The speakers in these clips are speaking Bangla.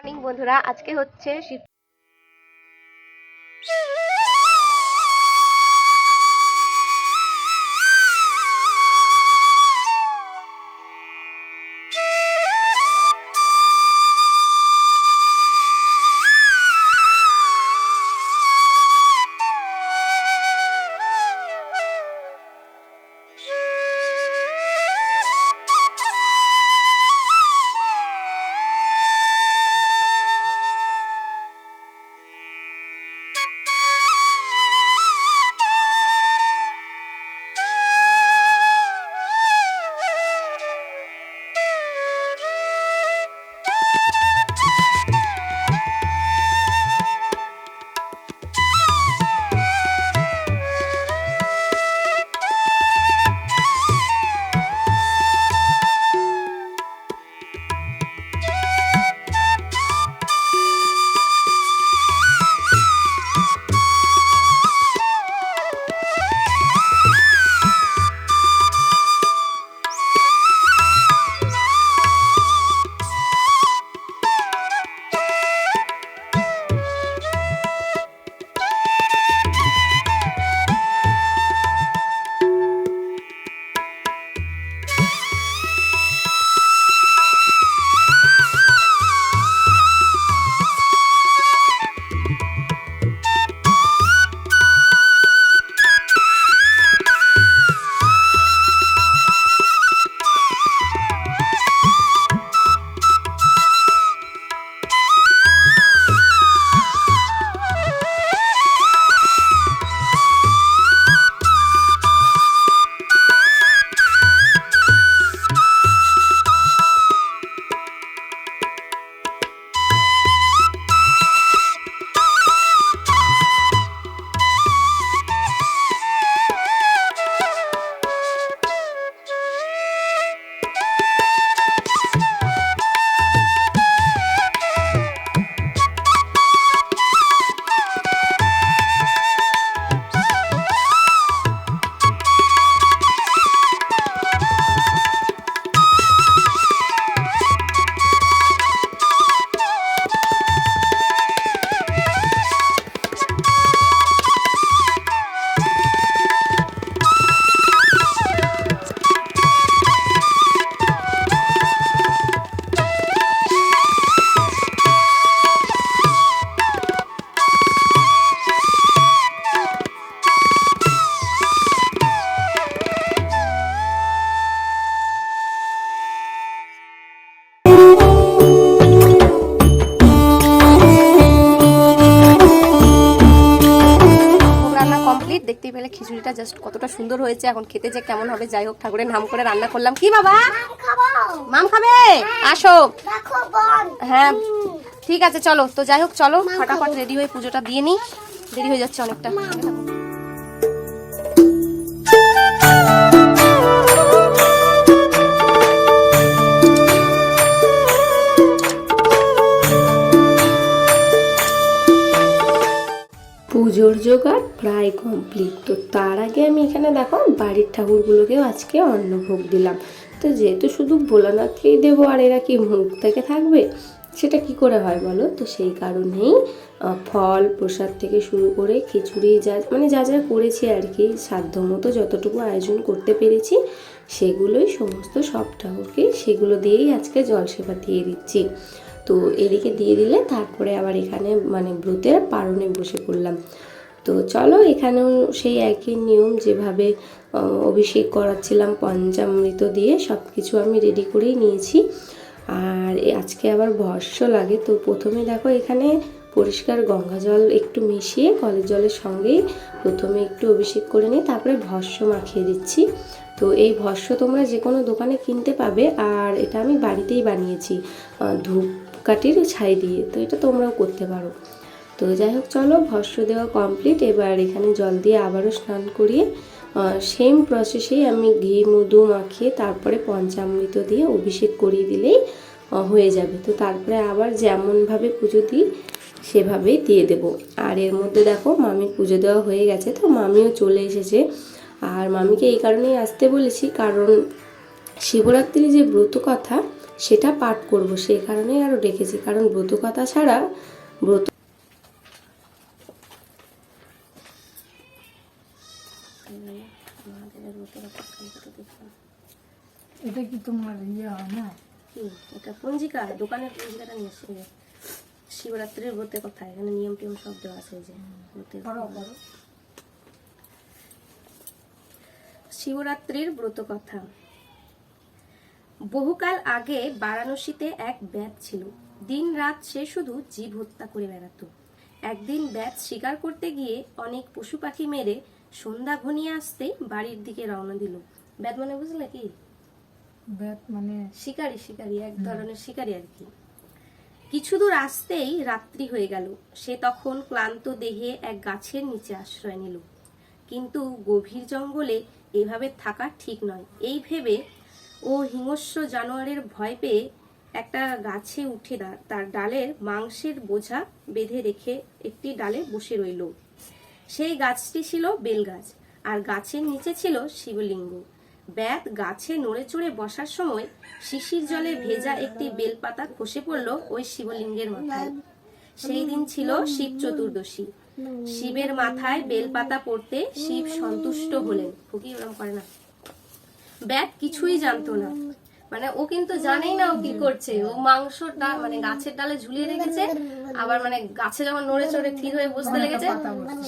মর্নিং বন্ধুরা। আজকে হচ্ছে শিব দেখতেই পেলে খিচুড়িটা জাস্ট কতটা সুন্দর হয়েছে এখন খেতে যে কেমন হবে যাই হোক ঠাকুরের নাম করে রান্না করলাম। কি বাবা? মাম খাবে? আসো। হ্যাঁ ঠিক আছে চলো। তো যাই হোক চলো ফটাফট রেডি হয়ে পুজোটা দিয়ে নিই। দেরি হয়ে যাচ্ছে অনেকটা। জোগাড় প্রায় কমপ্লিট তো তার আগে আমি এখানে দেখো, বাড়ির ঠাকুরগুলোকেও আজকে অন্নভোগ দিলাম। তো যেহেতু শুধু ভোলানাথকেই দেবো, আর এরা কি মুখ থেকে থাকবে? সেটা কি করে হয় বলো? তো সেই কারণেই ফল, প্রসাদ থেকে শুরু করে খিচুড়ি, যা মানে যা যা করেছি আর কি সাধ্য মতো যতটুকু আয়োজন করতে পেরেছি, সেগুলোই সমস্ত সব ঠাকুরকে সেগুলো দিয়েই আজকে জলসেবা দিয়ে দিচ্ছি। তো এদিকে দিয়ে দিলে তারপরে আবার এখানে মানে ব্রতের পারণে বসে পড়লাম। তো চলো এখানেও সেই একই নিয়ম যেভাবে অভিষেক করাচ্ছিলাম পঞ্চামৃত দিয়ে সব কিছু আমি রেডি করেই নিয়েছি। আর আজকে আবার ভস্য লাগে, তো প্রথমে দেখো এখানে পরিষ্কার গঙ্গা জল একটু মিশিয়ে কলের জলের সঙ্গেই প্রথমে একটু অভিষেক করে নিই তারপরে ভস্য মাখিয়ে দিচ্ছি। তো এই ভস্য তোমরা যে কোনো দোকানে কিনতে পাবে, আর এটা আমি বাড়িতেই বানিয়েছি ধূপকাঠির ছাই দিয়ে, তো এটা তোমরাও করতে পারো। তো যাই হোক, চলো ভস্য দেওয়া কমপ্লিট এবার এখানে জল দিয়ে আবারও স্নান করিয়ে সেম প্রসেসেই আমি ঘি, মধু মাখিয়ে তারপরে পঞ্চামৃত দিয়ে অভিষেক করিয়ে দিলেই হয়ে যাবে। তো তারপরে আবার যেমনভাবে পুজো দিই, সেভাবেই দিয়ে দেব। আর এর মধ্যে দেখো, মামির পুজো দেওয়া হয়ে গেছে, তো মামিও চলে এসেছে। আর মামিকে এই কারণেই আসতে বলেছি, কারণ শিবরাত্রি যে ব্রত কথা, সেটা পাঠ করব সেই কারণেই আরও রেখেছি কারণ ব্রত কথা ছাড়া ব্রত এটা কি তোমার ইয়ে হয় না? কি? এটা পঞ্জিকা দোকানের পঞ্জিকাটা নিয়ে এসে শিবরাত্রির ব্রতের কথা এখানে নিয়ম টিয়ম সব দেওয়া আছে যে শিবরাত্রির ব্রত কথা। বহুকাল আগে বারাণসীতে এক ব্যাত ছিল। দিন রাত সে শুধু জীব হত্যা করে বেড়াতো। একদিন ব্যাত শিকার করতে গিয়ে অনেক পশু পাখি মেরে সন্ধ্যা ঘনিয়ে আসতেই বাড়ির দিকে রওনা দিল। ব্যাত মানে বুঝলে কি? ব্যাট মানে শিকারি শিকারি এক ধরনের শিকারি আর কি। কিছু দূর আসতেই রাত্রি হয়ে গেল। সে তখন ক্লান্ত দেহে এক গাছের নিচে আশ্রয় নিল। কিন্তু গভীর জঙ্গলে এভাবে থাকা ঠিক নয়। এই ভেবে ও হিংস্র জানোয়ারের ভয় পেয়ে একটা গাছে উঠে তার ডালের মাংসের বোঝা বেঁধে রেখে একটি ডালে বসে রইল। সেই গাছটি ছিল বেলগাছ আর গাছের নিচে ছিল শিবলিঙ্গ। ব্যাত গাছে নড়ে চড়ে বসার সময় শিশির জলে ভেজা একটি বেলপাতা খসে পড়ল ওই শিবলিঙ্গের মাথায়। সেই দিন ছিল শিব চতুর্দশী। শিবের মাথায় বেলপাতা পড়তে শিব সন্তুষ্ট হলেন। ফুকি ওরম করে না। ব্যাট কিছুই জানতো না। মানে ও কিন্তু জানেই না ও কি করছে। ও মাংসটা মানে গাছের ডালে ঝুলিয়ে রেখেছে। আবার মানে গাছে যখন নড়ে চড়ে ঠিক হয়ে বসতে লেগেছে,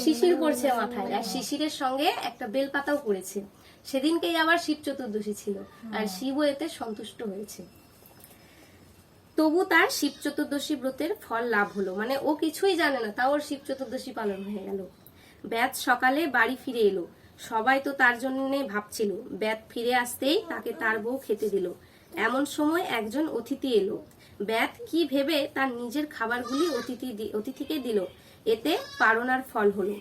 শিশির পড়ছে মাথায়। আর শিশিরের সঙ্গে একটা বেলপাতাও পড়েছে। সেদিনকেই আবার শিব চতুর্দশী ছিল। আর শিবও এতে সন্তুষ্ট হয়েছে। তবু তার শিব চতুর্দশী ব্রতের ফল লাভ হলো। মানে ও কিছুই জানে না, তাও ওর শিব চতুর্দশী পালন হয়ে গেল। ব্যাত সকালে বাড়ি ফিরে এলো। সবাই তো তার জন্য ভাবছিল ব্যাত ফিরে আসতেই তাকে তার বউ খেতে দিল। এমন সময় একজন অতিথি এলো। ব্যাত কি ভেবে তার নিজের খাবারগুলি অতিথি অতিথিকে দিল। এতে পারনার ফল হলো।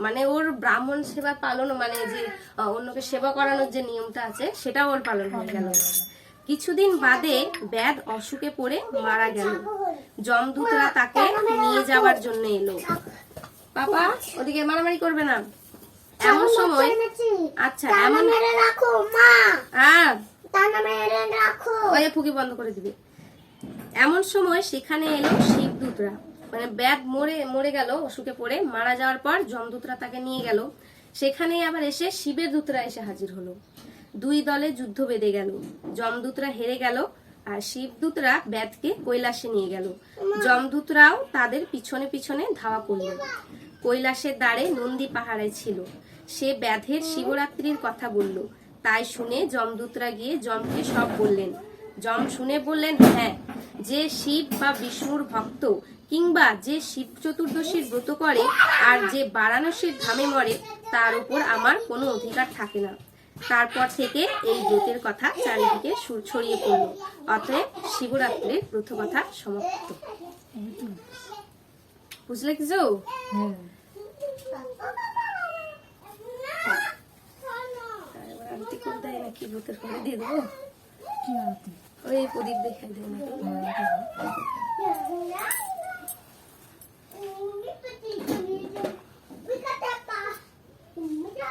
মানে ওর ব্রাহ্মণ সেবা পালন মানে যে অন্যকে সেবা করানোর যে নিয়মটা আছে সেটা ওর পালন হয়ে গেল। কিছুদিন বাদে ব্যাদ অসুখে পড়ে মারা গেল। যমদূতরা তাকে নিয়ে যাওয়ার জন্য এলো। পাপা ওদিকে মারামারি করবে না। এমন সময় আচ্ছা এমন রাখো মা। হ্যাঁ। রাখো। ওই ফুকি বন্ধ করে দিবে। এমন সময় সেখানে এলো শিবদূতরা। মানে ব্যাগ মরে মরে গেল, অসুখে পড়ে, মারা যাওয়ার পর যমদূতরা তাকে নিয়ে গেল। সেখানেই আবার এসে শিবের দূতরা এসে হাজির হলো। দুই দলে যুদ্ধ বেঁধে গেল। যমদূতরা হেরে গেল আর শিবদূতরা ব্যাধকে কৈলাসে নিয়ে গেল। যমদূতরাও তাদের পিছনে পিছনে ধাওয়া করল। কৈলাসের দ্বারে নন্দী পাহাড়ে ছিল। সে ব্যাধের শিবরাত্রির কথা বলল। তাই শুনে যমদূতরা গিয়ে যমকে সব বললেন। যম শুনে বললেন হ্যাঁ যে শিব বা বিষ্ণুর ভক্ত কিংবা যে শিব চতুর্দশীর ব্রত করে আর যে বারাণসীর ধামে মরে তার উপর আমার কোনো অধিকার থাকে না। তারপর থেকে এই ব্রতের কথা চারিদিকে সুর ছড়িয়ে পড়ল। অতএব শিবরাত্রির ব্রত কথা সমাপ্ত। বুঝলে কিছু? হ্যাঁ। এবার আরতি করে দেয় নাকি ব্রতের করে দিয়ে দেবো? কি আরতি? ওই প্রদীপ দেখাই দেয়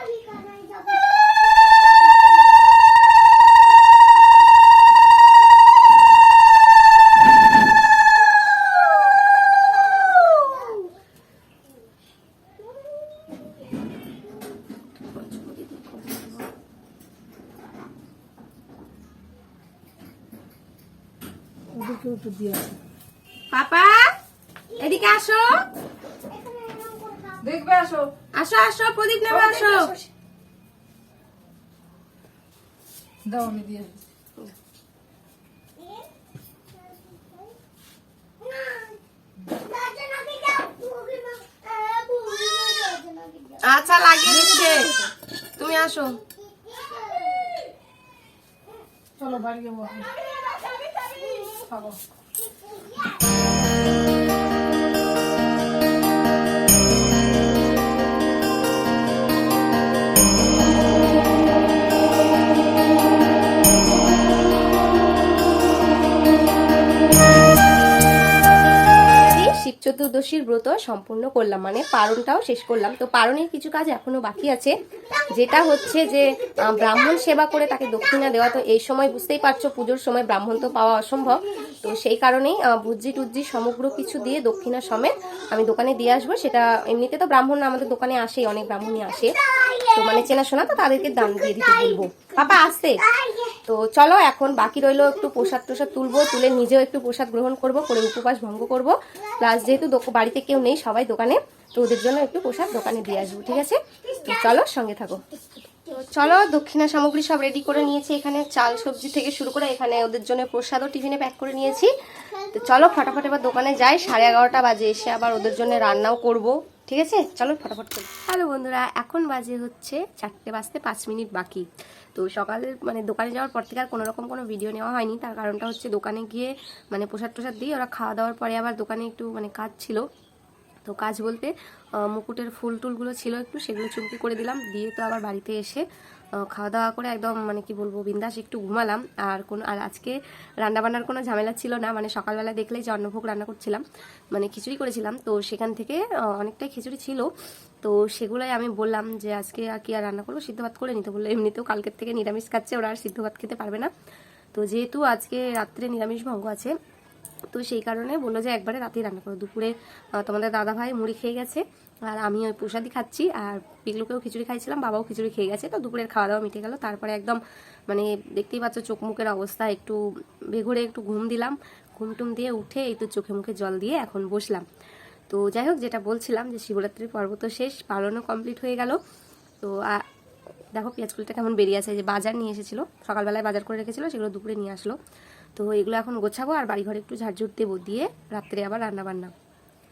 Ali, Ali. দাও আমি দিয়ে আচ্ছা লাগিয়ে দিচ্ছে। তুমি আসো। চলো বাড়ি যাব। খাব। চতুর্দশীর ব্রত সম্পূর্ণ করলাম মানে পারণটাও শেষ করলাম। তো পারণের কিছু কাজ এখনও বাকি আছে। যেটা হচ্ছে যে ব্রাহ্মণ সেবা করে তাকে দক্ষিণা দেওয়া, তো এই সময় বুঝতেই পারছ পুজোর সময় ব্রাহ্মণ তো পাওয়া অসম্ভব। তো সেই কারণেই বুজ্জি টুজ্জি সমগ্র কিছু দিয়ে দক্ষিণা সমেত আমি দোকানে দিয়ে আসব। সেটা এমনিতে তো ব্রাহ্মণ আমাদের দোকানে আসেই, অনেক ব্রাহ্মণই আসে। তো মানে চেনাশোনা তো তাদেরকে দাম দিয়ে দিতে বলব। পাপা, আসতে। তো চলো, এখন বাকি রইল একটু প্রসাদ টোসাদ তুলবো, তুলে নিজেও একটু প্রসাদ গ্রহণ করব, করে উপবাস ভঙ্গ করব। প্লাস যেহেতু বাড়িতে কেউ নেই সবাই দোকানে, তো ওদের জন্য একটু প্রসাদ দোকানে দিয়ে আসব, ঠিক আছে? চলো, সঙ্গে থাকো। চলো, দক্ষিণা সামগ্রী সব রেডি করে নিয়েছি, এখানে চাল সবজি থেকে শুরু করে এখানে ওদের জন্য প্রসাদও টিফিনে প্যাক করে নিয়েছি। তো চলো, ফটাফট এবার দোকানে যাই, সাড়ে এগারোটা বাজে, এসে আবার ওদের জন্য রান্নাও করব। ঠিক আছে? চলো ফটাফট করি। হ্যালো বন্ধুরা, এখন বাজে হচ্ছে চারটে বাজতে পাঁচ মিনিট বাকি। তো সকালের মানে দোকানে যাওয়ার পর থেকে আর কোনোরকম কোনো ভিডিও নেওয়া হয়নি। তার কারণটা হচ্ছে দোকানে গিয়ে মানে প্রসাদ টোসাদ দিয়ে ওরা খাওয়া দাওয়ার পরে আবার দোকানে একটু মানে কাজ ছিল। তো কাজ বলতে মুকুটের ফুল টুলগুলো ছিল একটু, সেগুলো চুমকি করে দিলাম। দিয়ে তো আবার বাড়িতে এসে খাওয়া দাওয়া করে একদম মানে কি বলব, বিন্দাস একটু ঘুমালাম। আর কোন, আর আজকে রান্নাবান্নার কোনো ঝামেলা ছিল না। মানে সকালবেলা দেখলেই যে অন্নভোগ রান্না করছিলাম মানে খিচুড়ি করেছিলাম। তো সেখান থেকে অনেকটাই খিচুড়ি ছিল। তো সেগুলোই আমি বললাম যে আজকে আর কি আর রান্না করব, সিদ্ধ ভাত করে নিতে বলল, এমনিতেও কালকের থেকে নিরামিষ খাচ্ছে, ওরা আর সিদ্ধ ভাত খেতে পারবে না। তো যেহেতু আজকে রাত্রে নিরামিষ ভঙ্গ আছে তো সেই কারণে বলল যে একবারে রাতেই রান্না করো। দুপুরে তোমাদের দাদা ভাই মুড়ি খেয়ে গেছে, আর আমি ওই প্রসাদই খাচ্ছি, আর পিগলুকেও খিচুড়ি খাইছিলাম, বাবাও খিচুড়ি খেয়ে গেছে, তো দুপুরের খাওয়া দাওয়া মিটে গেল। তারপরে একদম মানে দেখতেই পাচ্ছ চোখ মুখের অবস্থা একটু বেঘুরে একটু ঘুম দিলাম, ঘুম টুম দিয়ে উঠে তো চোখে মুখে জল দিয়ে এখন বসলাম। তো যাই হোক, যেটা বলছিলাম যে শিবরাত্রির পর্ব তো শেষ, পালনও কমপ্লিট হয়ে গেল। তো দেখো পেঁয়াজগুলোটা কেমন বেরিয়ে আছে যে বাজার নিয়ে এসেছিল, সকালবেলায় বাজার করে রেখেছিলো, সেগুলো দুপুরে নিয়ে আসলো। তো এগুলো এখন গোছাবো আর বাড়িঘরে একটু ঝাড়ঝুট দেবো দিয়ে রাত্রে আবার রান্না বান্না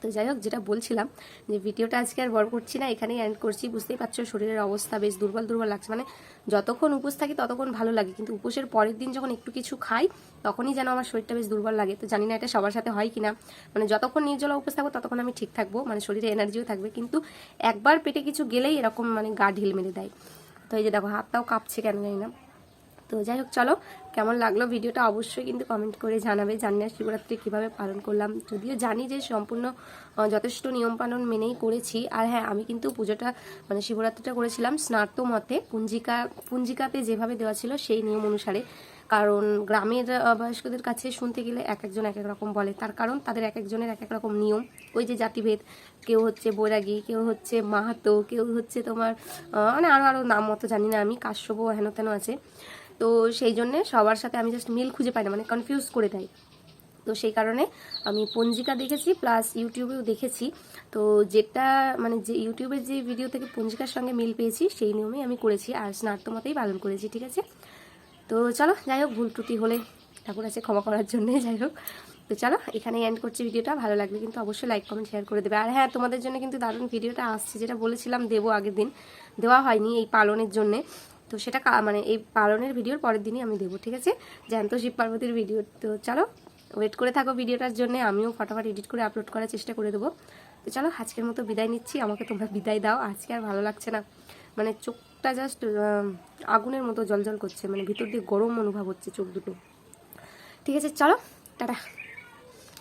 তো যাই হোক, যেটা বলছিলাম যে ভিডিওটা আজকে আর বড় করছি না, এখানেই এন্ড করছি। বুঝতেই পারছ, শরীরের অবস্থা বেশ দুর্বল দুর্বল লাগছে। মানে যতক্ষণ উপোস থাকি ততক্ষণ ভালো লাগে, কিন্তু উপোসের পরের দিন যখন একটু কিছু খাই, তখনই যেন আমার শরীরটা বেশ দুর্বল লাগে। তো জানি না এটা সবার সাথে হয় কিনা। মানে যতক্ষণ নির্জলা উপোস থাকব ততক্ষণ আমি ঠিক থাকব মানে শরীরে এনার্জিও থাকবে। কিন্তু একবার পেটে কিছু গেলেই এরকম মানে গা ঢিল মেরে দেয়। তো এই যে দেখো, হাতটাও কাঁপছে কেন জানি না। তো যাই হোক, চলো কেমন লাগল ভিডিওটা অবশ্যই কিন্তু কমেন্ট করে জানাবে। জানি না শিবরাত্রি কীভাবে পালন করলাম। যদিও জানি যে সম্পূর্ণ যথেষ্ট নিয়ম পালন মেনেই করেছি। আর হ্যাঁ আমি কিন্তু পুজোটা মানে শিবরাত্রিটা করেছিলাম স্নার্ত মতে। পুঞ্জিকা, পুঞ্জিকাতে যেভাবে দেওয়া ছিল সেই নিয়ম অনুসারে। কারণ গ্রামের বয়স্কদের কাছে শুনতে গেলে এক একজন এক এক রকম বলে। তার কারণ তাদের এক একজনের এক এক রকম নিয়ম। ওই যে জাতিভেদ, কেউ হচ্ছে বৈরাগী, কেউ হচ্ছে মাহাতো, কেউ হচ্ছে তোমার মানে আরও আরও নাম মতো জানি না আমি কাশ্যপ হেন তেন আছে। তো সেই জন্যে সবার সাথে আমি জাস্ট মিল খুঁজে পাই না মানে কনফিউজ করে দেয় তো সেই কারণে আমি পঞ্জিকা দেখেছি প্লাস ইউটিউবেও দেখেছি। তো যেটা মানে যে ইউটিউবের যে ভিডিও থেকে পঞ্জিকার সঙ্গে মিল পেয়েছি, সেই নিয়মেই আমি করেছি আর স্নার্ত মতেই পালন করেছি, ঠিক আছে? তো চলো, যাই হোক, ভুল ত্রুটি হলে ঠাকুর আছে ক্ষমা করার জন্যে, যাই হোক। তো চলো, এখানেই এন্ড করছি ভিডিওটা ভালো লাগলে কিন্তু অবশ্যই লাইক কমেন্ট শেয়ার করে দেবে। আর হ্যাঁ তোমাদের জন্য কিন্তু দারুণ ভিডিওটা আসছে, যেটা বলেছিলাম দেবো আগের দিন। দেওয়া হয়নি এই পালনের জন্যে। তো সেটা মানে এই পালনের ভিডিওর পরের দিনই আমি দেবো, ঠিক আছে? জ্যান্ত শিব পার্বতীর ভিডিও, তো চলো ওয়েট করে থাকো ভিডিওটার জন্য, আমিও ফটাফট এডিট করে আপলোড করার চেষ্টা করে দেবো। তো চলো, আজকের মতো বিদায় নিচ্ছি, আমাকে তোমরা বিদায় দাও, আজকে আর ভালো লাগছে না। মানে চোখটা জাস্ট আগুনের মতো জল করছে মানে ভিতর দিয়ে গরম অনুভব হচ্ছে চোখ দুটো। ঠিক আছে, চলো, টাটা।